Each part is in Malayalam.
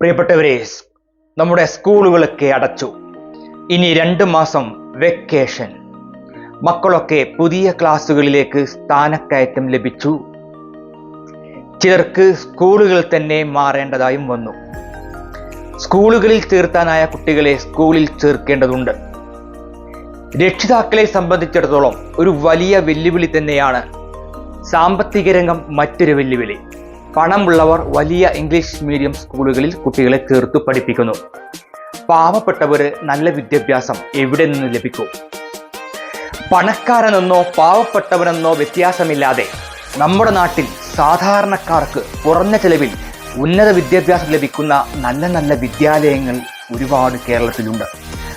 പ്രിയപ്പെട്ടവരെ നമ്മുടെ സ്കൂളുകളൊക്കെ അടച്ചു. ഇനി രണ്ട് മാസം വെക്കേഷൻ മക്കളൊക്കെ പുതിയ ക്ലാസ്സുകളിലേക്ക് സ്ഥാനക്കയറ്റം ലഭിച്ചു. ചിലർക്ക് സ്കൂളുകൾ തന്നെ മാറേണ്ടതായും വന്നു. സ്കൂളുകളിൽ ചേർത്താനായ കുട്ടികളെ സ്കൂളിൽ ചേർക്കേണ്ടതുണ്ട്. രക്ഷിതാക്കളെ സംബന്ധിച്ചിടത്തോളം ഒരു വലിയ വെല്ലുവിളി തന്നെയാണ് സാമ്പത്തിക രംഗം മറ്റൊരു വെല്ലുവിളി. പണമുള്ളവർ വലിയ ഇംഗ്ലീഷ് മീഡിയം സ്കൂളുകളിൽ കുട്ടികളെ ചേർത്തു പഠിപ്പിക്കുന്നു. പാവപ്പെട്ടവര് നല്ല വിദ്യാഭ്യാസം എവിടെ നിന്ന് ലഭിക്കും? പണക്കാരനെന്നോ പാവപ്പെട്ടവനെന്നോ വ്യത്യാസമില്ലാതെ നമ്മുടെ നാട്ടിൽ സാധാരണക്കാർക്ക് കുറഞ്ഞ ചെലവിൽ ഉന്നത വിദ്യാഭ്യാസം ലഭിക്കുന്ന നല്ല നല്ല വിദ്യാലയങ്ങൾ ഒരുപാട് കേരളത്തിലുണ്ട്.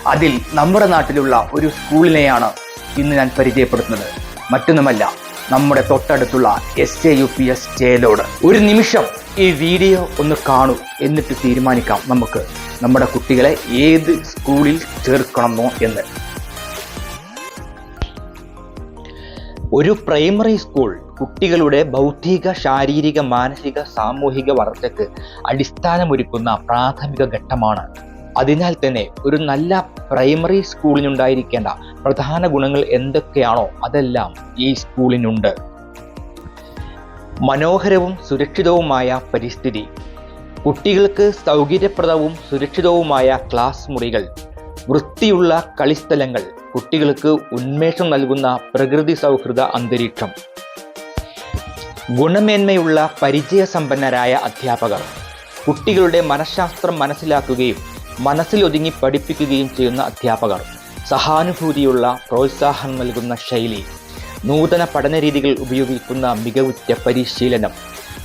അതിൽ നമ്മുടെ നാട്ടിലുള്ള ഒരു സ്കൂളിനെയാണ് ഇന്ന് ഞാൻ പരിചയപ്പെടുത്തുന്നത്. മറ്റൊന്നുമല്ല നമ്മുടെ തൊട്ടടുത്തുള്ള S A U P S ജയിലോട് ഒരു നിമിഷം ഈ വീഡിയോ ഒന്ന് കാണൂ. എന്നിട്ട് തീരുമാനിക്കാം നമുക്ക് നമ്മുടെ കുട്ടികളെ ഏത് സ്കൂളിൽ ചേർക്കണമെന്നോ എന്ന്. ഒരു പ്രൈമറി സ്കൂൾ കുട്ടികളുടെ ബൗദ്ധിക ശാരീരിക മാനസിക സാമൂഹിക വളർച്ചയ്ക്ക് അടിസ്ഥാനമൊരുക്കുന്ന പ്രാഥമിക ഘട്ടമാണ്. അതിനാൽ തന്നെ ഒരു നല്ല പ്രൈമറി സ്കൂളിനുണ്ടായിരിക്കേണ്ട പ്രധാന ഗുണങ്ങൾ എന്തൊക്കെയാണോ അതെല്ലാം ഈ സ്കൂളിനുണ്ട്. മനോഹരവും സുരക്ഷിതവുമായ പരിസ്ഥിതി. കുട്ടികൾക്ക് സൗകര്യപ്രദവും സുരക്ഷിതവുമായ ക്ലാസ് മുറികൾ. വൃത്തിയുള്ള കളിസ്ഥലങ്ങൾ. കുട്ടികൾക്ക് ഉന്മേഷം നൽകുന്ന പ്രകൃതി സൗഹൃദ അന്തരീക്ഷം. ഗുണമേന്മയുള്ള പരിചയസമ്പന്നരായ അധ്യാപകർ. കുട്ടികളുടെ മനഃശാസ്ത്രം മനസ്സിലാക്കുകയും മനസ്സിലൊതുങ്ങി പഠിപ്പിക്കുകയും ചെയ്യുന്ന അധ്യാപകർ. സഹാനുഭൂതിയുള്ള പ്രോത്സാഹനം നൽകുന്ന ശൈലി. നൂതന പഠന രീതികൾ ഉപയോഗിക്കുന്ന മികവുറ്റ പരിശീലനം.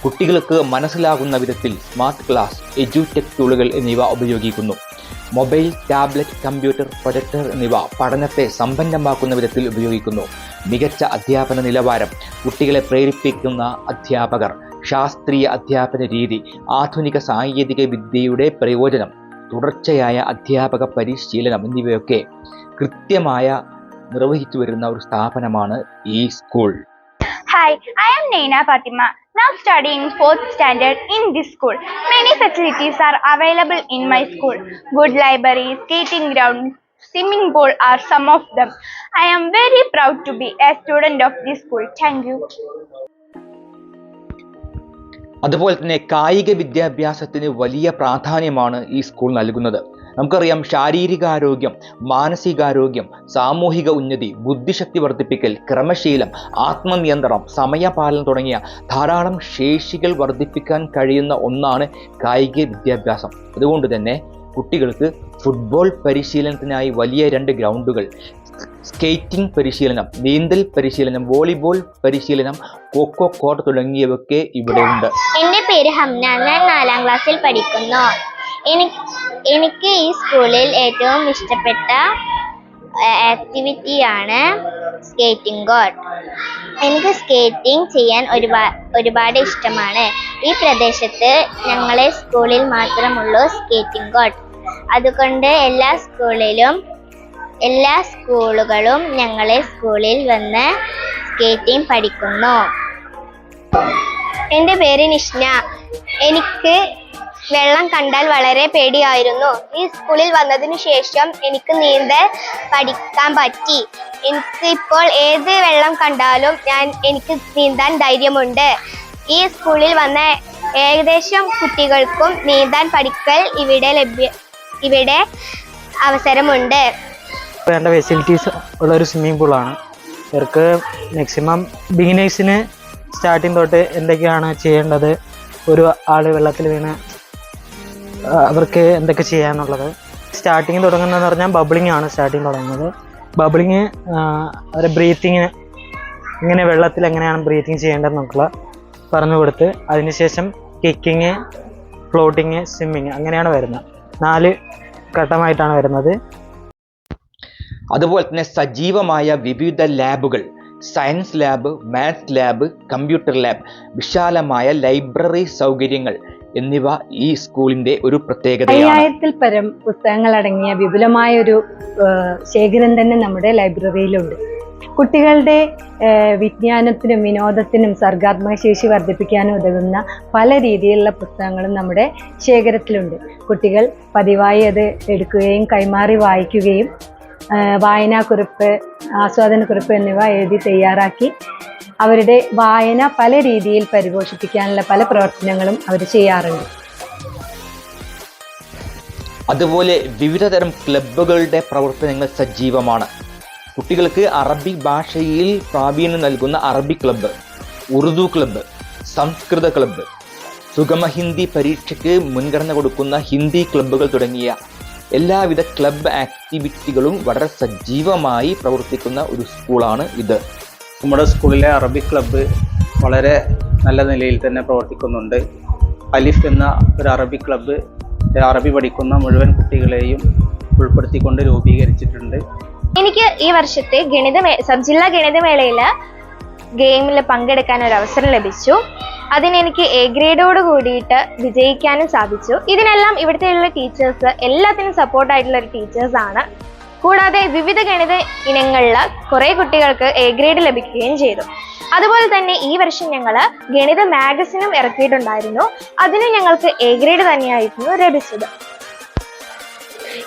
കുട്ടികൾക്ക് മനസ്സിലാകുന്ന വിധത്തിൽ സ്മാർട്ട് ക്ലാസ് എഡ്യൂടെക് ടൂളുകൾ എന്നിവ ഉപയോഗിക്കുന്നു. മൊബൈൽ ടാബ്ലറ്റ് കമ്പ്യൂട്ടർ പ്രൊജക്ടർ എന്നിവ പഠനത്തെ സമ്പന്നമാക്കുന്ന വിധത്തിൽ ഉപയോഗിക്കുന്നു. മികച്ച അധ്യാപന നിലവാരം. കുട്ടികളെ പ്രേരിപ്പിക്കുന്ന അധ്യാപകർ. ശാസ്ത്രീയ അധ്യാപന രീതി. ആധുനിക സാങ്കേതിക വിദ്യയുടെ പ്രയോജനം. തുടർച്ചയായ അധ്യാപക പരിശീലനം എന്നിവയൊക്കെ കൃത്യമായ നിർവഹിച്ചു വരുന്ന ഒരു സ്ഥാപനമാണ് ഈ school Hi, I am Naina Fatima, now studying fourth standard in this school. Many facilities are available in my school. Good library, skating ground, swimming pool are some of them. I am very proud to be a student of this school. Thank you. അതുപോലെ തന്നെ കായിക വിദ്യാഭ്യാസത്തിന് വലിയ പ്രാധാന്യമാണ് ഈ സ്കൂൾ നൽകുന്നത്. നമുക്കറിയാം ശാരീരികാരോഗ്യം മാനസികാരോഗ്യം സാമൂഹിക ഉന്നതി ബുദ്ധിശക്തി വർദ്ധിപ്പിക്കൽ ക്രമശീലം ആത്മനിയന്ത്രണം സമയപാലനം തുടങ്ങിയ ധാരാളം ശേഷികൾ വർദ്ധിപ്പിക്കാൻ കഴിയുന്ന ഒന്നാണ് കായിക വിദ്യാഭ്യാസം. അതുകൊണ്ട് തന്നെ കുട്ടികൾക്ക് ഫുട്ബോൾ പരിശീലനത്തിനായി വലിയ രണ്ട് ഗ്രൗണ്ടുകൾ സ്കേറ്റിംഗ് പരിശീലനം നീന്തൽ പരിശീലനം വോളിബോൾ പരിശീലനം കൊക്കോ കോർട്ട് തുടങ്ങിയവയൊക്കെ ഇവിടെ ഉണ്ട്. എന്റെ പേര് ഹംന. ഞാൻ നാലാം ക്ലാസ്സിൽ പഠിക്കുന്നു. എനിക്ക് ഈ സ്കൂളിൽ ഏറ്റവും ഇഷ്ടപ്പെട്ട ആക്ടിവിറ്റിയാണ് സ്കേറ്റിംഗ് കോർട്ട്. എനിക്ക് സ്കേറ്റിംഗ് ചെയ്യാൻ ഒരുപാട് ഒരുപാട് ഇഷ്ടമാണ്. ഈ പ്രദേശത്ത് ഞങ്ങളെ സ്കൂളിൽ മാത്രമുള്ളൂ സ്കേറ്റിംഗ് കോർട്ട്. അതുകൊണ്ട് എല്ലാ സ്കൂളിലും എല്ലാ സ്കൂളുകളും ഞങ്ങളെ സ്കൂളിൽ വന്ന് സ്കേറ്റിംഗ് പഠിക്കുന്നു. എന്റെ പേര് നിഷ്ന എനിക്ക് വെള്ളം കണ്ടാൽ വളരെ പേടിയായിരുന്നു. ഈ സ്കൂളിൽ വന്നതിന് ശേഷം എനിക്ക് നീന്തൽ പഠിക്കാൻ പറ്റി. എനിക്ക് ഇപ്പോൾ ഏത് വെള്ളം കണ്ടാലും ഞാൻ എനിക്ക് നീന്താൻ ധൈര്യമുണ്ട്. ഈ സ്കൂളിൽ വന്ന ഏകദേശം കുട്ടികൾക്കും നീന്താൻ പഠിക്കൽ ഇവിടെ ലഭ്യ ഇവിടെ അവസരമുണ്ട്. വേണ്ട ഫെസിലിറ്റീസ് ഉള്ള ഒരു സ്വിമ്മിംഗ് പൂളാണ് ഇവർക്ക് മാക്സിമം ബിഗിനേഴ്സിന് സ്റ്റാർട്ടിങ് തൊട്ട് എന്തൊക്കെയാണ് ചെയ്യേണ്ടത്? ഒരു ആൾ വെള്ളത്തിൽ വീണ് അവർക്ക് എന്തൊക്കെ ചെയ്യാന്നുള്ളത്. സ്റ്റാർട്ടിങ് തുടങ്ങുന്നതെന്ന് പറഞ്ഞാൽ ബബിളിംഗ് ആണ് സ്റ്റാർട്ടിങ് തുടങ്ങുന്നത്. ബബിളിങ് അവരെ ബ്രീത്തിങ് ഇങ്ങനെ വെള്ളത്തിൽ എങ്ങനെയാണ് ബ്രീത്തിങ് ചെയ്യേണ്ടതെന്നൊക്കെ പറഞ്ഞു കൊടുത്ത് അതിനുശേഷം കിക്കിങ് ഫ്ലോട്ടിങ് സ്വിമ്മിങ് അങ്ങനെയാണ് വരുന്നത്. നാല് ഘട്ടമായിട്ടാണ് വരുന്നത്. അതുപോലെ തന്നെ സജീവമായ വിവിധ ലാബുകൾ science lab maths lab computer lab വിശാലമായ ലൈബ്രറി സൗകര്യങ്ങൾ എന്നിവ ഈ സ്കൂളിന്റെ ഒരു പ്രത്യേകത അയ്യായിരത്തിൽ പരം പുസ്തകങ്ങൾ അടങ്ങിയ വിപുലമായ ഒരു ശേഖരം തന്നെ നമ്മുടെ ലൈബ്രറിയിലുണ്ട്. കുട്ടികളുടെ വിജ്ഞാനത്തിനും വിനോദത്തിനും സർഗാത്മക ശേഷി വർദ്ധിപ്പിക്കാനും ഉതകുന്ന പല രീതിയിലുള്ള പുസ്തകങ്ങളും നമ്മുടെ ശേഖരത്തിലുണ്ട്. കുട്ടികൾ പതിവായി അത് എടുക്കുകയും കൈമാറി വായിക്കുകയും വായനാക്കുറിപ്പ് ആസ്വാദനക്കുറിപ്പ് എന്നിവ എഴുതി തയ്യാറാക്കി അവരുടെ വായന പല രീതിയിൽ പരിപോഷിപ്പിക്കാനുള്ള പല പ്രവർത്തനങ്ങളും അവർ ചെയ്യാറുണ്ട്. അതുപോലെ വിവിധതരം ക്ലബ്ബുകളുടെ പ്രവർത്തനങ്ങൾ സജീവമാണ്. കുട്ടികൾക്ക് അറബി ഭാഷയിൽ പ്രാവീണ്യം നൽകുന്ന അറബി ക്ലബ്ബ് ഉറുദു ക്ലബ്ബ് സംസ്കൃത ക്ലബ്ബ് സുഗമ ഹിന്ദി പരീക്ഷയ്ക്ക് മുൻഗണന കൊടുക്കുന്ന ഹിന്ദി ക്ലബ്ബുകൾ തുടങ്ങിയ എല്ലാവിധ ക്ലബ് ആക്ടിവിറ്റികളും വളരെ സജീവമായി പ്രവർത്തിക്കുന്ന ഒരു സ്കൂളാണ് ഇത്. നമ്മുടെ സ്കൂളിലെ അറബി ക്ലബ്ബ് വളരെ നല്ല നിലയിൽ തന്നെ പ്രവർത്തിക്കുന്നുണ്ട്. അലിഫ് എന്ന ഒരു അറബി ക്ലബ്ബ് അറബി പഠിക്കുന്ന മുഴുവൻ കുട്ടികളെയും ഉൾപ്പെടുത്തിക്കൊണ്ട് രൂപീകരിച്ചിട്ടുണ്ട്. എനിക്ക് ഈ വർഷത്തെ ഗണിത സബ്ജില്ലാ ഗണിതമേളയിൽ ജില്ലാ ഗണിതമേളയിൽ ഗെയിമിൽ പങ്കെടുക്കാൻ ഒരു അവസരം ലഭിച്ചു. അതിനെനിക്ക് എ ഗ്രേഡോട് കൂടിയിട്ട് വിജയിക്കാനും സാധിച്ചു. ഇതിനെല്ലാം ഇവിടുത്തെയുള്ള ടീച്ചേഴ്സ് എല്ലാത്തിനും സപ്പോർട്ടായിട്ടുള്ള ഒരു ടീച്ചേഴ്സ് ആണ്. കൂടാതെ വിവിധ ഗണിത ഇനങ്ങളിൽ കുറേ കുട്ടികൾക്ക് എ ഗ്രേഡ് ലഭിക്കുകയും ചെയ്തു. അതുപോലെ തന്നെ ഈ വർഷം ഞങ്ങൾ ഗണിത മാഗസിനും ഇറക്കിയിട്ടുണ്ടായിരുന്നു. അതിന് ഞങ്ങൾക്ക് എ ഗ്രേഡ് തന്നെയായിരുന്നു ലഭിച്ചത്.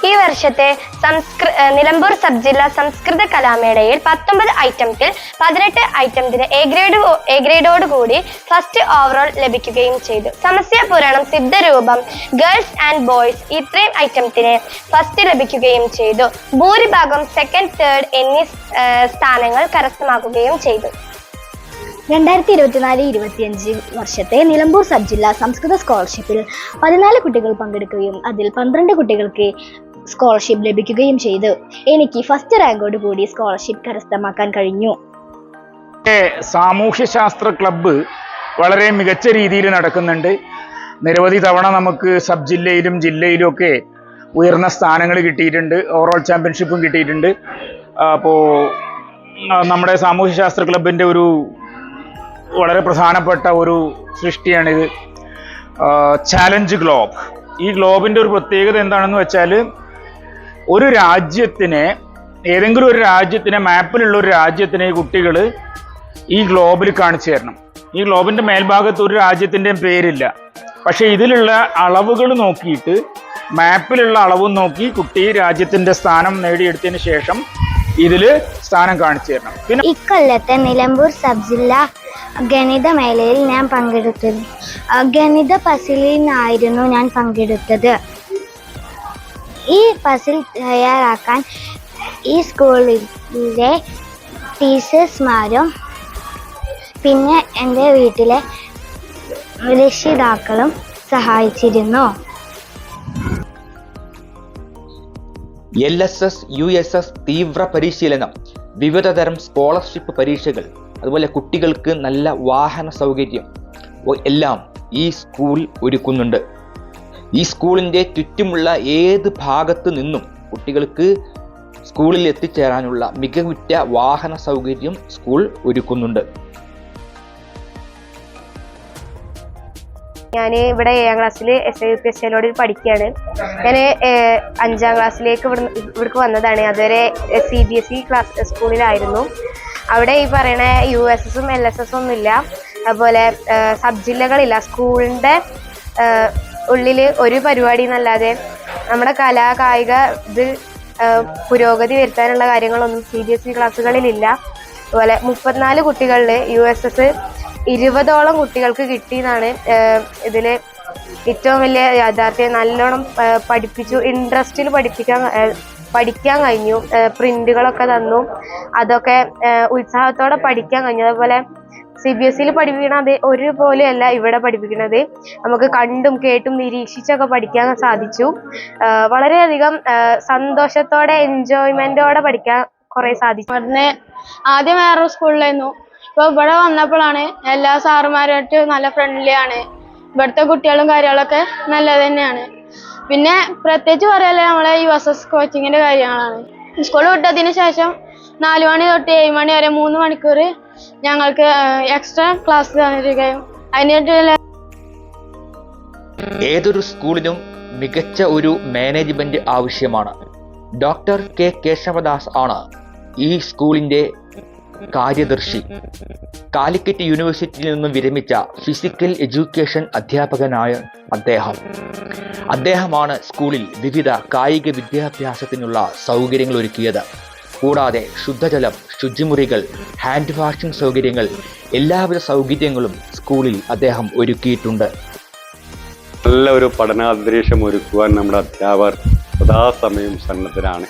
ഈ വർഷത്തെ സംസ്കൃ നിലമ്പൂർ സബ് ജില്ലാ സംസ്കൃത കലാമേളയിൽ പത്തൊമ്പത് ഐറ്റംസിൽ പതിനെട്ട് ഐറ്റംസിന് എ ഗ്രേഡ് എ ഗ്രേഡോട് കൂടി ഫസ്റ്റ് ഓവറോൾ ലഭിക്കുകയും ചെയ്തു. സമസ്യ പുരാണം സിദ്ധരൂപം ഗേൾസ് ആൻഡ് ബോയ്സ് ഇത്രയും ഐറ്റംസിന് ഫസ്റ്റ് ലഭിക്കുകയും ചെയ്തു. ഭൂരിഭാഗം സെക്കൻഡ് തേർഡ് എന്നീ സ്ഥാനങ്ങൾ കരസ്ഥമാക്കുകയും ചെയ്തു. രണ്ടായിരത്തി ഇരുപത്തിനാല് ഇരുപത്തിയഞ്ച് വർഷത്തെ നിലമ്പൂർ സബ് ജില്ലാ സംസ്കൃത സ്കോളർഷിപ്പിൽ പതിനാല് കുട്ടികൾ പങ്കെടുക്കുകയും അതിൽ പന്ത്രണ്ട് കുട്ടികൾക്ക് സ്കോളർഷിപ്പ് ലഭിക്കുകയും ചെയ്തു. എനിക്ക് ഫസ്റ്റ് റാങ്കോട് കൂടി സ്കോളർഷിപ്പ് കരസ്ഥമാക്കാൻ കഴിഞ്ഞു. സാമൂഹ്യശാസ്ത്ര ക്ലബ്ബ് വളരെ മികച്ച രീതിയിൽ നടക്കുന്നുണ്ട്. നിരവധി തവണ നമുക്ക് സബ് ജില്ലയിലും ജില്ലയിലും ഒക്കെ ഉയർന്ന സ്ഥാനങ്ങൾ കിട്ടിയിട്ടുണ്ട്. ഓവറോൾ ചാമ്പ്യൻഷിപ്പും കിട്ടിയിട്ടുണ്ട്. അപ്പോൾ നമ്മുടെ സാമൂഹ്യശാസ്ത്ര ക്ലബിന്റെ ഒരു വളരെ പ്രധാനപ്പെട്ട ഒരു സൃഷ്ടിയാണിത്. ചാലഞ്ച് ഗ്ലോബ് ഈ ഗ്ലോബിന്റെ ഒരു പ്രത്യേകത എന്താണെന്ന് വെച്ചാൽ ഒരു രാജ്യത്തിനെ ഏതെങ്കിലും ഒരു രാജ്യത്തിനെ മാപ്പിലുള്ള ഒരു രാജ്യത്തിനെ ഈ കുട്ടികൾ ഈ ഗ്ലോബിൽ കാണിച്ചു തരണം. ഈ ഗ്ലോബിന്റെ മേൽഭാഗത്ത് ഒരു രാജ്യത്തിന്റെയും പേരില്ല. പക്ഷേ ഇതിലുള്ള അളവുകൾ നോക്കിയിട്ട് മാപ്പിലുള്ള അളവും നോക്കി കുട്ടി രാജ്യത്തിന്റെ സ്ഥാനം നേടിയെടുത്തതിന് ശേഷം ഇതിൽ സ്ഥാനം കാണിച്ചു തരണം. പിന്നെ ഇക്കൊല്ലത്തെ നിലമ്പൂർ സബ് ജില്ലാ ഗണിതമേളയിൽ ഞാൻ പങ്കെടുത്തത്. ഗണിത പസിലിന്നായിരുന്നു ഞാൻ പങ്കെടുത്തത്. ഈ പസിൽ തയ്യാറാക്കാൻ ഈ സ്കൂളിലെ ടീച്ചേഴ്സ്മാരും പിന്നെ എന്റെ വീട്ടിലെ രക്ഷിതാക്കളും സഹായിച്ചിരുന്നു. L S S U S S തീവ്ര പരിശീലനം വിവിധതരം സ്കോളർഷിപ്പ് പരീക്ഷകൾ അതുപോലെ കുട്ടികൾക്ക് നല്ല വാഹന സൗകര്യം എല്ലാം ഈ സ്കൂൾ ഒരുക്കുന്നുണ്ട്. ഈ സ്കൂളിന്റെ ചുറ്റുമുള്ള ഏത് ഭാഗത്തു നിന്നും കുട്ടികൾക്ക് സ്കൂളിൽ എത്തിച്ചേരാനുള്ള മികവുറ്റ വാഹന സൗകര്യം സ്കൂൾ ഒരുക്കുന്നുണ്ട്. ഞാൻ ഇവിടെ ഏഴാം ക്ലാസ്സിൽ S I U P S സിയിലോട് പഠിക്കുകയാണ് ഞാൻ അഞ്ചാം ക്ലാസ്സിലേക്ക് ഇവിടെ ഇവിടേക്ക് വന്നതാണ്. അതുവരെ C B S E class സ്കൂളിലായിരുന്നു. അവിടെ ഈ പറയണ യു എസ് എസും എൽ എസ് എസും ഒന്നുമില്ല. അതുപോലെ സബ് ജില്ലകളില്ല സ്കൂളിന്റെ ഉള്ളിൽ ഒരു പരിപാടി എന്നല്ലാതെ നമ്മുടെ കലാ കായിക ഇത് പുരോഗതി വരുത്താനുള്ള കാര്യങ്ങളൊന്നും സി ബി എസ് ഇ ക്ലാസ്സുകളിലില്ല. അതുപോലെ മുപ്പത്തിനാല് കുട്ടികളിൽ യു എസ് എസ് ഇരുപതോളം കുട്ടികൾക്ക് കിട്ടിയെന്നാണ് ഇതിൽ ഏറ്റവും വലിയ യാഥാർത്ഥ്യം. നല്ലോണം പഠിപ്പിച്ചു. ഇൻട്രസ്റ്റിൽ പഠിപ്പിക്കാൻ പഠിക്കാൻ കഴിഞ്ഞു. പ്രിന്റുകളൊക്കെ തന്നു. അതൊക്കെ ഉത്സാഹത്തോടെ പഠിക്കാൻ കഴിഞ്ഞു. അതുപോലെ സി ബി എസ് സിയിൽ പഠിപ്പിക്കണത് ഒരുപോലെയല്ല ഇവിടെ പഠിപ്പിക്കുന്നത് നമുക്ക് കണ്ടും കേട്ടും നിരീക്ഷിച്ചൊക്കെ പഠിക്കാൻ സാധിച്ചു. വളരെയധികം സന്തോഷത്തോടെ എൻജോയ്മെന്റോടെ പഠിക്കാൻ കുറെ സാധിച്ചു. ഇവിടുന്ന് ആദ്യം വേറെ സ്കൂളിലായിരുന്നു. ഇപ്പൊ ഇവിടെ വന്നപ്പോഴാണ് എല്ലാ സാറുമാരായിട്ട് നല്ല ഫ്രണ്ട്ലി ആണ്. ഇവിടുത്തെ കുട്ടികളും കാര്യങ്ങളൊക്കെ നല്ലത് തന്നെയാണ്. പിന്നെ പ്രത്യേകിച്ച് പറയാല്ലേ നമ്മളെ യു എസ് എസ് കോച്ചിങ്ങിന്റെ കാര്യങ്ങളാണ്. സ്കൂൾ വിട്ടതിന് ശേഷം നാല് മണി തൊട്ട് ഏഴ് മണി വരെ മൂന്ന് മണിക്കൂർ ഞങ്ങൾക്ക് എക്സ്ട്രാ ക്ലാസ് തന്നിരിക്കുകയും. അതിന് ഏതൊരു സ്കൂളിനും മികച്ച ഒരു മാനേജ്മെന്റ് ആവശ്യമാണ്. ഡോക്ടർ കെ കേശവദാസ് ആണ് ഈ സ്കൂളിന്റെ കാര്യദർശി. കാലിക്കറ്റ് യൂണിവേഴ്സിറ്റിയിൽ നിന്നും വിരമിച്ച ഫിസിക്കൽ എഡ്യൂക്കേഷൻ അധ്യാപകനായ അദ്ദേഹം. അദ്ദേഹമാണ് സ്കൂളിൽ വിവിധ കായിക വിദ്യാഭ്യാസത്തിനുള്ള സൗകര്യങ്ങൾ ഒരുക്കിയത്. കൂടാതെ ശുദ്ധജലം ശുചിമുറികൾ ഹാൻഡ് വാഷിംഗ് സൗകര്യങ്ങൾ എല്ലാവിധ സൗകര്യങ്ങളും സ്കൂളിൽ അദ്ദേഹം ഒരുക്കിയിട്ടുണ്ട്. നല്ല ഒരു പഠനാന്തരീക്ഷം ഒരുക്കുവാൻ നമ്മുടെ അധ്യാപകർ സദാസമയം സന്നദ്ധരാണ്.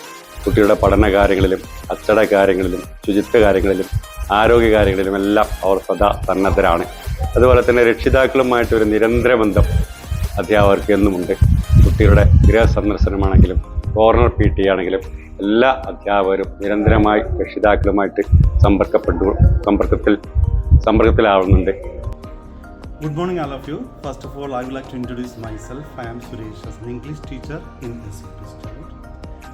കുട്ടികളുടെ പഠന കാര്യങ്ങളിലും അച്ചട കാര്യങ്ങളിലും ശുചിത്വ കാര്യങ്ങളിലും ആരോഗ്യ കാര്യങ്ങളിലും എല്ലാം അവർ സദാ സന്നദ്ധരാണ്. അതുപോലെ തന്നെ രക്ഷിതാക്കളുമായിട്ട് ഒരു നിരന്തര ബന്ധം അധ്യാപകർക്ക് എന്നുമുണ്ട്. കുട്ടികളുടെ ഗൃഹ സന്ദർശനമാണെങ്കിലും കോർണർ പി ടി ആണെങ്കിലും എല്ലാ അധ്യാപകരും നിരന്തരമായി രക്ഷിതാക്കളുമായിട്ട് സമ്പർക്കപ്പെട്ടു സമ്പർക്കത്തിൽ സമ്പർക്കത്തിലാവുന്നുണ്ട് Good morning, all of you. First of all, I would like to introduce myself. I am Suresh, as an English teacher in SCP Student.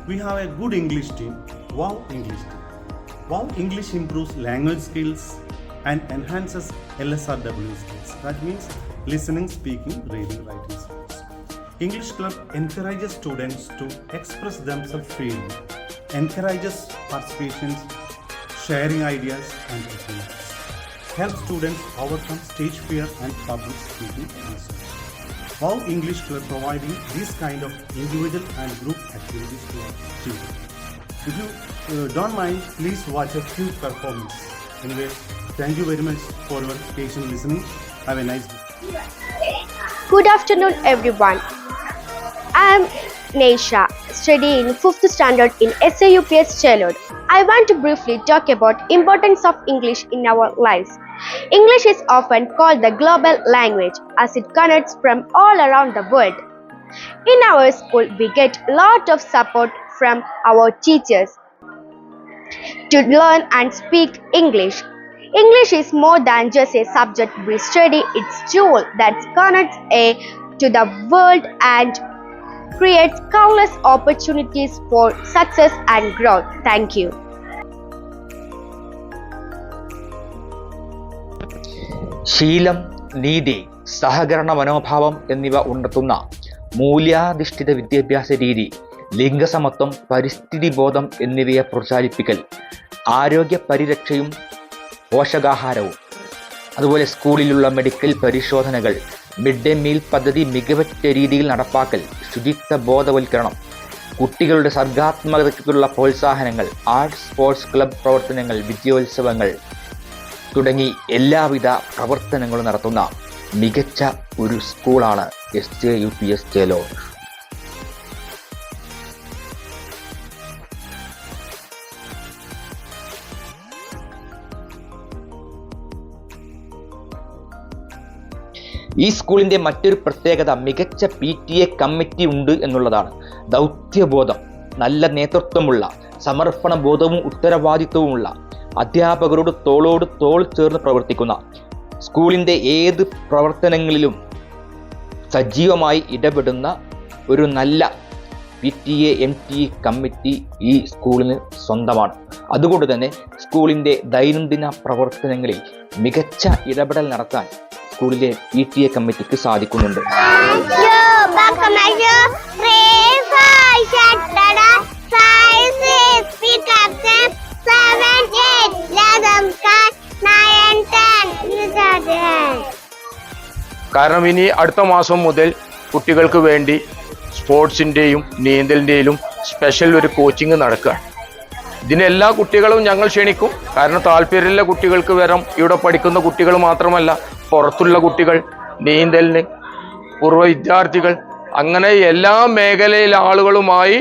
We have a good English team. Wow English team. Wow English improves language skills and enhances LSRW skills. That means listening, speaking, reading, writing. English Club encourages students to express themselves freely, encourages participation, sharing ideas, and opinions help students overcome stage fear and public speaking concerns. Wow English Club providing these kind of individual and group activities to our children. If you uh, don't mind, please watch a few performances. Anyway, thank you very much for your patient listening. Have a nice day. Good afternoon, everyone. I am Neisha, studying 5th standard in SAUPS Chelod. I want to briefly talk about importance of English in our lives. English is often called the global language as it connects from all around the world. In our school, we get a lot of support from our teachers to learn and speak English. English is more than just a subject we study, it's tool that connects a to the world and creates countless opportunities for success and growth. Thank you. ശീലം നീതി സഹകരണ മനോഭാവം എന്നിവ ഉണർത്തുന്ന മൂല്യാധിഷ്ഠിത വിദ്യാഭ്യാസ രീതി ലിംഗസമത്വം പരിസ്ഥിതി ബോധം എന്നിവയെ പ്രോത്സാഹിപ്പിക്കൽ ആരോഗ്യ പരിരക്ഷയും പോഷകാഹാരവും അതുപോലെ സ്കൂളിലുള്ള മെഡിക്കൽ പരിശോധനകൾ മിഡ് ഡേ മീൽ പദ്ധതി മികവറ്റ രീതിയിൽ നടപ്പാക്കൽ ശുചിത്വ ബോധവൽക്കരണം കുട്ടികളുടെ സർഗാത്മകതയ്ക്കുള്ള പ്രോത്സാഹനങ്ങൾ ആർട്സ് സ്പോർട്സ് ക്ലബ് പ്രവർത്തനങ്ങൾ വിദ്യോത്സവങ്ങൾ തുടങ്ങി എല്ലാവിധ പ്രവർത്തനങ്ങളും നടത്തുന്ന മികച്ച ഒരു സ്കൂളാണ് S J U P S ചേലോ ഈ സ്കൂളിന്റെ മറ്റൊരു പ്രത്യേകത മികച്ച പി ടി എ കമ്മിറ്റി ഉണ്ട് എന്നുള്ളതാണ്. ദൗത്യബോധം നല്ല നേതൃത്വമുള്ള സമർപ്പണ ബോധവും ഉത്തരവാദിത്വവുമുള്ള അധ്യാപകരോട് തോളോട് തോൾ ചേർന്ന് പ്രവർത്തിക്കുന്ന സ്കൂളിന്റെ ഏത് പ്രവർത്തനങ്ങളിലും സജീവമായി ഇടപെടുന്ന ഒരു നല്ല P T A M T committee ഈ സ്കൂളിന് സ്വന്തമാണ്. അതുകൊണ്ട് തന്നെ സ്കൂളിന്റെ ദൈനംദിന പ്രവർത്തനങ്ങളിൽ മികച്ച ഇടപെടൽ നടത്താൻ സ്കൂളിലെ ഇ ടി എ കമ്മിറ്റിക്ക് സാധിക്കുന്നുണ്ട്. കാരണം ഇനി അടുത്ത മാസം മുതൽ കുട്ടികൾക്ക് വേണ്ടി സ്പോർട്സിന്റെയും നീന്തലിന്റെയും സ്പെഷ്യൽ ഒരു കോച്ചിങ് നടക്കുക ഇതിനെല്ലാ കുട്ടികളും ഞങ്ങൾ ക്ഷണിക്കും. കാരണം താല്പര്യമുള്ള കുട്ടികൾക്ക് വരാം. ഇവിടെ പഠിക്കുന്ന കുട്ടികൾ മാത്രമല്ല പുറത്തുള്ള കുട്ടികൾ നീന്തലിന് പൂർവ വിദ്യാർത്ഥികൾ അങ്ങനെ എല്ലാ മേഖലയിലെ ആളുകളുമായി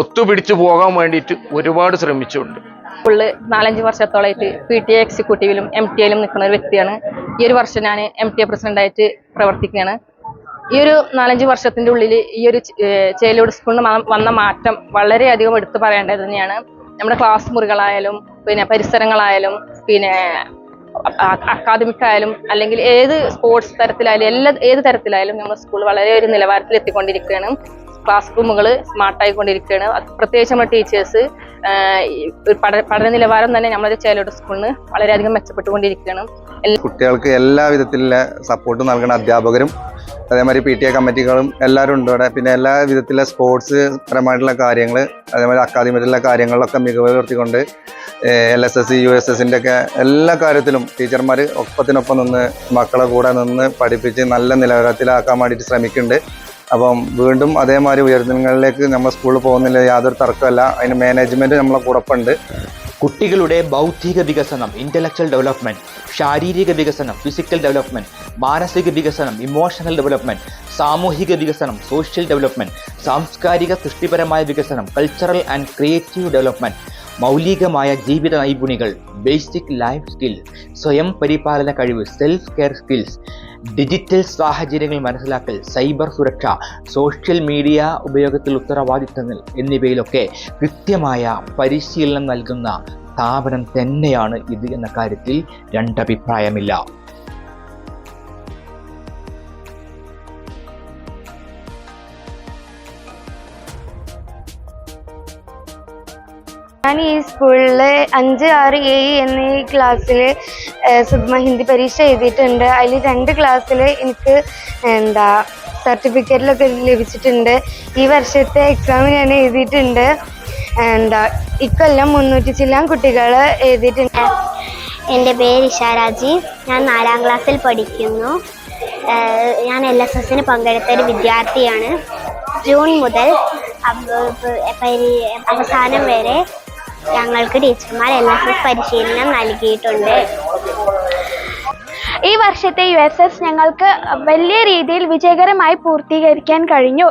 ഒത്തുപിടിച്ചു പോകാൻ വേണ്ടിയിട്ട് ഒരുപാട് ശ്രമിച്ചിട്ടുണ്ട്. ഫുള്ള് നാലഞ്ച് വർഷത്തോളമായിട്ട് പി ടി എ എക്സിക്യൂട്ടീവിലും എം ടി എയിലും നിൽക്കുന്ന ഒരു വ്യക്തിയാണ്. ഈ ഒരു വർഷം ഞാൻ എം ടി എ പ്രസിഡന്റായിട്ട് പ്രവർത്തിക്കുകയാണ്. ഈ ഒരു നാലഞ്ച് വർഷത്തിന്റെ ഉള്ളിൽ ഈ ഒരു ചേലോട് സ്കൂളിൽ വന്ന മാറ്റം വളരെയധികം എടുത്തു പറയേണ്ടത് തന്നെയാണ്. നമ്മുടെ ക്ലാസ് മുറികളായാലും പിന്നെ പരിസരങ്ങളായാലും പിന്നെ അക്കാദമിക് ആയാലും അല്ലെങ്കിൽ ഏത് സ്പോർട്സ് തരത്തിലായാലും എല്ലാ ഏത് തരത്തിലായാലും നമ്മുടെ സ്കൂൾ വളരെ ഒരു നിലവാരത്തിൽ എത്തിക്കൊണ്ടിരിക്കുകയാണ്. ക്ലാസ് റൂമുകൾ സ്മാർട്ടായിക്കൊണ്ടിരിക്കുകയാണ് പ്രത്യേകിച്ച് നമ്മുടെ ടീച്ചേഴ്സ് പഠന നിലവാരം തന്നെ നമ്മുടെ ചേലോട് സ്കൂളിന് വളരെയധികം മെച്ചപ്പെട്ടുകൊണ്ടിരിക്കുകയാണ്. കുട്ടികൾക്ക് എല്ലാ വിധത്തിലുള്ള സപ്പോർട്ട് നൽകുന്ന അധ്യാപകരും അതേമാതിരി പി ടി എ കമ്മിറ്റികളും എല്ലാവരും ഉണ്ട് ഇവിടെ. പിന്നെ എല്ലാ വിധത്തിലുള്ള സ്പോർട്സ് പരമായിട്ടുള്ള കാര്യങ്ങൾ അതേമാതിരി അക്കാദമിയിലുള്ള കാര്യങ്ങളിലൊക്കെ മികവ് പുലർത്തിക്കൊണ്ട് L S S U S എസിന്റെ ഒക്കെ എല്ലാ കാര്യത്തിലും ടീച്ചർമാർ ഒപ്പത്തിനൊപ്പം നിന്ന് മക്കളെ കൂടെ നിന്ന് പഠിപ്പിച്ച് നല്ല നിലവാരത്തിലാക്കാൻ വേണ്ടിയിട്ട് ശ്രമിക്കുന്നുണ്ട്. അപ്പം വീണ്ടും അതേമാതിരി ഉയർന്നങ്ങളിലേക്ക് നമ്മൾ സ്കൂളിൽ പോകുന്നില്ല യാതൊരു തർക്കമല്ല. അതിന് മാനേജ്മെന്റ് നമ്മളെ കൂടൊപ്പമുണ്ട് കുട്ടികളുടെ ബൗദ്ധിക വികസനം ഇന്റലക്ച്വൽ ഡെവലപ്മെന്റ് ശാരീരിക വികസനം ഫിസിക്കൽ ഡെവലപ്മെന്റ് മാനസിക വികസനം ഇമോഷണൽ ഡെവലപ്മെന്റ് സാമൂഹിക വികസനം സോഷ്യൽ ഡെവലപ്മെന്റ് സാംസ്കാരിക സൃഷ്ടിപരമായ വികസനം കൾച്ചറൽ ആൻഡ് ക്രിയേറ്റീവ് ഡെവലപ്മെന്റ് മൗലികമായ ജീവിത നൈപുണികൾ ബേസിക് ലൈഫ് സ്കിൽ സ്വയം പരിപാലന കഴിവ് സെൽഫ് കെയർ സ്കിൽസ് ഡിജിറ്റൽ സാഹചര്യങ്ങൾ മനസ്സിലാക്കൽ സൈബർ സുരക്ഷ സോഷ്യൽ മീഡിയ ഉപയോഗത്തിൽ ഉത്തരവാദിത്തങ്ങൾ എന്നിവയിലൊക്കെ കൃത്യമായ പരിശീലനം നൽകുന്ന സ്ഥാപനം തന്നെയാണ് ഇത് എന്ന കാര്യത്തിൽ രണ്ടഭിപ്രായമില്ല. ഞാൻ ഈ സ്കൂളിൽ അഞ്ച് ആറ് ഏഴ് എന്നീ ക്ലാസ്സിൽ സുഗ്മ ഹിന്ദി പരീക്ഷ എഴുതിയിട്ടുണ്ട്. അതിൽ രണ്ട് ക്ലാസ്സിൽ എനിക്ക് എന്താ സർട്ടിഫിക്കറ്റിലൊക്കെ ലഭിച്ചിട്ടുണ്ട്. ഈ വർഷത്തെ എക്സാം ഞാൻ എഴുതിയിട്ടുണ്ട്. എന്താ ഇക്കൊല്ലം മുന്നൂറ്റി ചില്ലാൻ കുട്ടികൾ എഴുതിയിട്ടുണ്ട്. എന്റെ പേര് ഇഷാരാജി ഞാൻ നാലാം ക്ലാസ്സിൽ പഠിക്കുന്നു. ഞാൻ എൽ എസ് എസിന് പങ്കെടുത്ത ഒരു വിദ്യാർത്ഥിയാണ്. ജൂൺ മുതൽ അവസാനം വരെ ഞങ്ങൾക്ക് ടീച്ചർമാർ എൽ എസ് എസ് പരിശീലനം നൽകിയിട്ടുണ്ട്. ഈ വർഷത്തെ യു എസ് എസ് ഞങ്ങൾക്ക് വലിയ രീതിയിൽ വിജയകരമായി പൂർത്തീകരിക്കാൻ കഴിഞ്ഞു.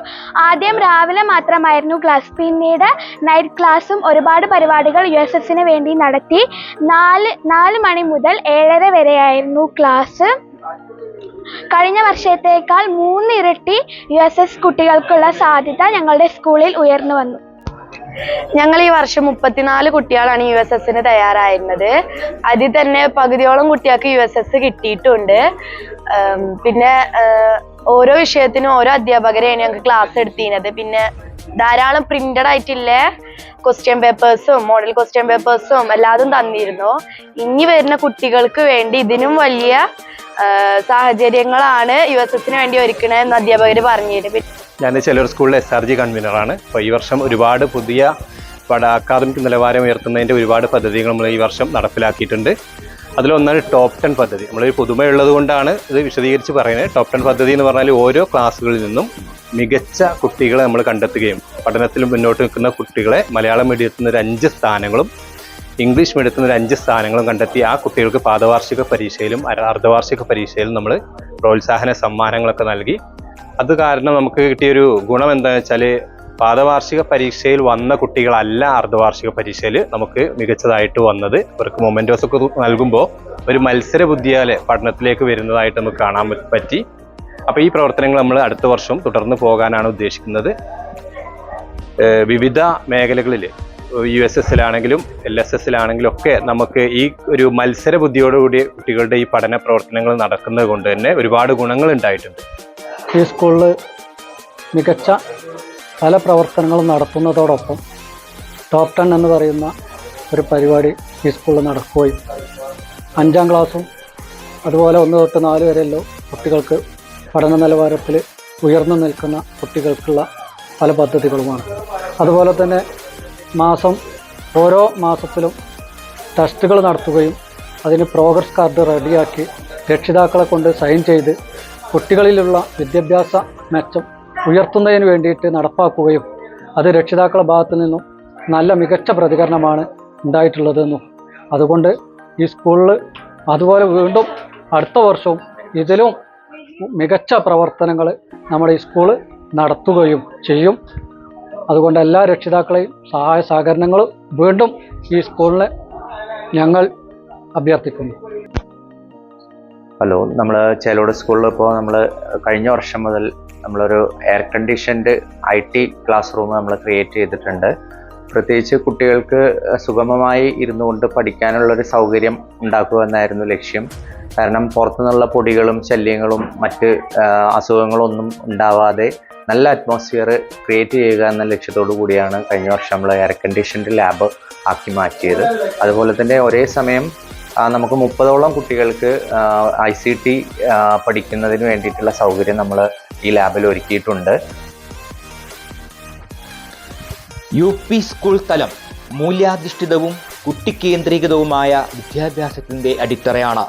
ആദ്യം രാവിലെ മാത്രമായിരുന്നു ക്ലാസ്. പിന്നീട് നൈറ്റ് ക്ലാസ്സും ഒരുപാട് പരിപാടികൾ യു എസ് എസിന് വേണ്ടി നടത്തി. നാല് നാല് മണി മുതൽ ഏഴര വരെയായിരുന്നു ക്ലാസ് കഴിഞ്ഞ വർഷത്തേക്കാൾ മൂന്നിരട്ടി യു എസ് എസ് കുട്ടികൾക്കുള്ള സാധ്യത ഞങ്ങളുടെ സ്കൂളിൽ ഉയർന്നു വന്നു. ഞങ്ങൾ ഈ വർഷം മുപ്പത്തിനാല് കുട്ടികളാണ് യു എസ് എസിന് തയ്യാറായിരുന്നത്. അതിൽ തന്നെ പകുതിയോളം കുട്ടികൾക്ക് യു എസ് എസ് കിട്ടിയിട്ടുണ്ട്. പിന്നെ ഓരോ വിഷയത്തിനും ഓരോ അധ്യാപകരെയാണ് ഞങ്ങൾക്ക് ക്ലാസ് എടുത്തിരുന്നത്. പിന്നെ ധാരാളം പ്രിന്റഡ് ആയിട്ടില്ല? ക്വസ്റ്റ്യൻ പേപ്പേഴ്സും മോഡൽ ക്വസ്റ്റ്യൻ പേപ്പേഴ്സും എല്ലാതും തന്നിരുന്നു. ഇനി വരുന്ന കുട്ടികൾക്ക് വേണ്ടി ഇതിനും വലിയ സാഹചര്യങ്ങളാണ് യു എസ് എസിന് വേണ്ടി ഒരുക്കണമെന്ന് അധ്യാപകർ പറഞ്ഞിരുന്നു. ഞാൻ ചെലൂർ സ്കൂളിലെ എസ് ആർ ജി കൺവീനറാണ് അപ്പോൾ ഈ വർഷം ഒരുപാട് പുതിയ അക്കാദമിക് നിലവാരം ഉയർത്തുന്നതിന്റെ ഒരുപാട് പദ്ധതികൾ നമ്മൾ ഈ വർഷം നടപ്പിലാക്കിയിട്ടുണ്ട്. അതിലൊന്നാണ് ടോപ്പ് ടെൻ പദ്ധതി. നമ്മളൊരു പുതുമയുള്ളത് കൊണ്ടാണ് ഇത് വിശദീകരിച്ച് പറയുന്നത്. ടോപ്പ് ടെൻ പദ്ധതി എന്ന് പറഞ്ഞാൽ ഓരോ ക്ലാസ്സുകളിൽ നിന്നും മികച്ച കുട്ടികളെ നമ്മൾ കണ്ടെത്തുകയും പഠനത്തിൽ മുന്നോട്ട് നിൽക്കുന്ന കുട്ടികളെ മലയാളം മീഡിയത്തിൽ നിന്ന് ഒരു അഞ്ച് സ്ഥാനങ്ങളും ഇംഗ്ലീഷ് മീഡിയത്തിൽ നിന്ന് ഒരു അഞ്ച് സ്ഥാനങ്ങളും കണ്ടെത്തി ആ കുട്ടികൾക്ക് പാദവാർഷിക പരീക്ഷയിലും അർദ്ധവാർഷിക പരീക്ഷയിലും നമ്മൾ പ്രോത്സാഹന സമ്മാനങ്ങളൊക്കെ നൽകി അത് കാരണം നമുക്ക് കിട്ടിയൊരു ഗുണം എന്താണെന്ന് വെച്ചാൽ പാദവാർഷിക പരീക്ഷയിൽ വന്ന കുട്ടികളല്ല അർദ്ധവാർഷിക പരീക്ഷയിൽ നമുക്ക് മികച്ചതായിട്ട് വന്നത്. അവർക്ക് മൊമെന്റോസ് ഒക്കെ നൽകുമ്പോൾ ഒരു മത്സര ബുദ്ധിയാലെ പഠനത്തിലേക്ക് വരുന്നതായിട്ട് നമുക്ക് കാണാൻ പറ്റി. അപ്പോൾ ഈ പ്രവർത്തനങ്ങൾ നമ്മൾ അടുത്ത വർഷം തുടർന്ന് പോകാനാണ് ഉദ്ദേശിക്കുന്നത്. വിവിധ മേഖലകളിൽ യു എസ് എസിലാണെങ്കിലും എൽ എസ് എസിലാണെങ്കിലും ഒക്കെ നമുക്ക് ഈ ഒരു മത്സര ബുദ്ധിയോടുകൂടി കുട്ടികളുടെ ഈ പഠന പ്രവർത്തനങ്ങൾ നടക്കുന്നത് കൊണ്ട് തന്നെ ഒരുപാട് ഗുണങ്ങൾ ഉണ്ടായിട്ടുണ്ട്. ഈ സ്കൂളിൽ മികച്ച പല പ്രവർത്തനങ്ങളും നടത്തുന്നതോടൊപ്പം ടോപ്പ് ടെൻ എന്ന് പറയുന്ന ഒരു പരിപാടി ഈ സ്കൂളിൽ നടക്കുകയും അഞ്ചാം ക്ലാസ്സും അതുപോലെ ഒന്ന് തൊട്ട് നാല് വരെയല്ലോ കുട്ടികൾക്ക് പഠന നിലവാരത്തിൽ ഉയർന്നു നിൽക്കുന്ന കുട്ടികൾക്കുള്ള പല പദ്ധതികളുമാണ്. അതുപോലെ തന്നെ മാസം ഓരോ മാസത്തിലും ടെസ്റ്റുകൾ നടത്തുകയും അതിന് പ്രോഗ്രസ് കാർഡ് റെഡിയാക്കി രക്ഷിതാക്കളെ കൊണ്ട് സൈൻ ചെയ്ത് കുട്ടികളിലുള്ള വിദ്യാഭ്യാസ മെച്ചം ഉയർത്തുന്നതിന് വേണ്ടിയിട്ട് നടപ്പാക്കുകയും അത് രക്ഷിതാക്കളുടെ ഭാഗത്തു നിന്നും നല്ല മികച്ച പ്രതികരണമാണ് ഉണ്ടായിട്ടുള്ളതെന്നും. അതുകൊണ്ട് ഈ സ്കൂളിൽ അതുപോലെ വീണ്ടും അടുത്ത വർഷവും ഇതിലും മികച്ച പ്രവർത്തനങ്ങൾ നമ്മുടെ ഈ സ്കൂൾ നടത്തുകയും ചെയ്യും. അതുകൊണ്ട് എല്ലാ രക്ഷിതാക്കളെയും സഹായ സഹകരണങ്ങളും വീണ്ടും ഈ സ്കൂളിനെ ഞങ്ങൾ അഭ്യർത്ഥിക്കുന്നു. ഹലോ നമ്മൾ ചേലോട് സ്കൂളിൽ ഇപ്പോൾ നമ്മൾ കഴിഞ്ഞ വർഷം മുതൽ നമ്മളൊരു air conditioned I T class room നമ്മൾ ക്രിയേറ്റ് ചെയ്തിട്ടുണ്ട്. പ്രത്യേകിച്ച് കുട്ടികൾക്ക് സുഗമമായി ഇരുന്നു കൊണ്ട് പഠിക്കാനുള്ളൊരു സൗകര്യം ഉണ്ടാക്കുക എന്നായിരുന്നു ലക്ഷ്യം. കാരണം പുറത്തുനിന്നുള്ള പൊടികളും ശല്യങ്ങളും മറ്റ് അസുഖങ്ങളൊന്നും ഉണ്ടാവാതെ നല്ല അറ്റ്മോസ്ഫിയർ ക്രിയേറ്റ് ചെയ്യുക എന്ന ലക്ഷ്യത്തോടു കൂടിയാണ് കഴിഞ്ഞ വർഷം നമ്മൾ എയർ കണ്ടീഷൻഡ് ലാബ് ആക്കി മാറ്റിയത്. അതുപോലെ തന്നെ ഒരേ സമയം നമുക്ക് മുപ്പതോളം കുട്ടികൾക്ക് ഐ സി ടി പഠിക്കുന്നതിന് വേണ്ടിയിട്ടുള്ള സൗകര്യം നമ്മൾ ഈ ലാബിൽ ഒരുക്കിയിട്ടുണ്ട്. യു പി സ്കൂൾ തലം മൂല്യാധിഷ്ഠിതവും കുട്ടികേന്ദ്രീകൃതവുമായ വിദ്യാഭ്യാസത്തിന്റെ അടിത്തറയാണ്.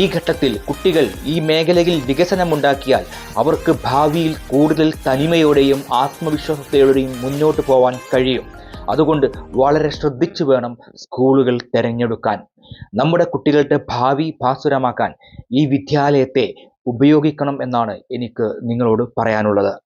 ഈ ഘട്ടത്തിൽ കുട്ടികൾ ഈ മേഖലയിൽ വികസനമുണ്ടാക്കിയാൽ അവർക്ക് ഭാവിയിൽ കൂടുതൽ തനിമയോടെയും ആത്മവിശ്വാസത്തോടെയും മുന്നോട്ട് പോവാൻ കഴിയും. അതുകൊണ്ട് വളരെ ശ്രദ്ധിച്ചു വേണം സ്കൂളുകൾ തിരഞ്ഞെടുക്കാൻ. നമ്മുടെ കുട്ടികളുടെ ഭാവി ഭാസുരമാക്കാൻ ഈ വിദ്യാലയത്തെ ഉപയോഗിക്കണം എന്നാണ് എനിക്ക് നിങ്ങളോട് പറയാനുള്ളത്.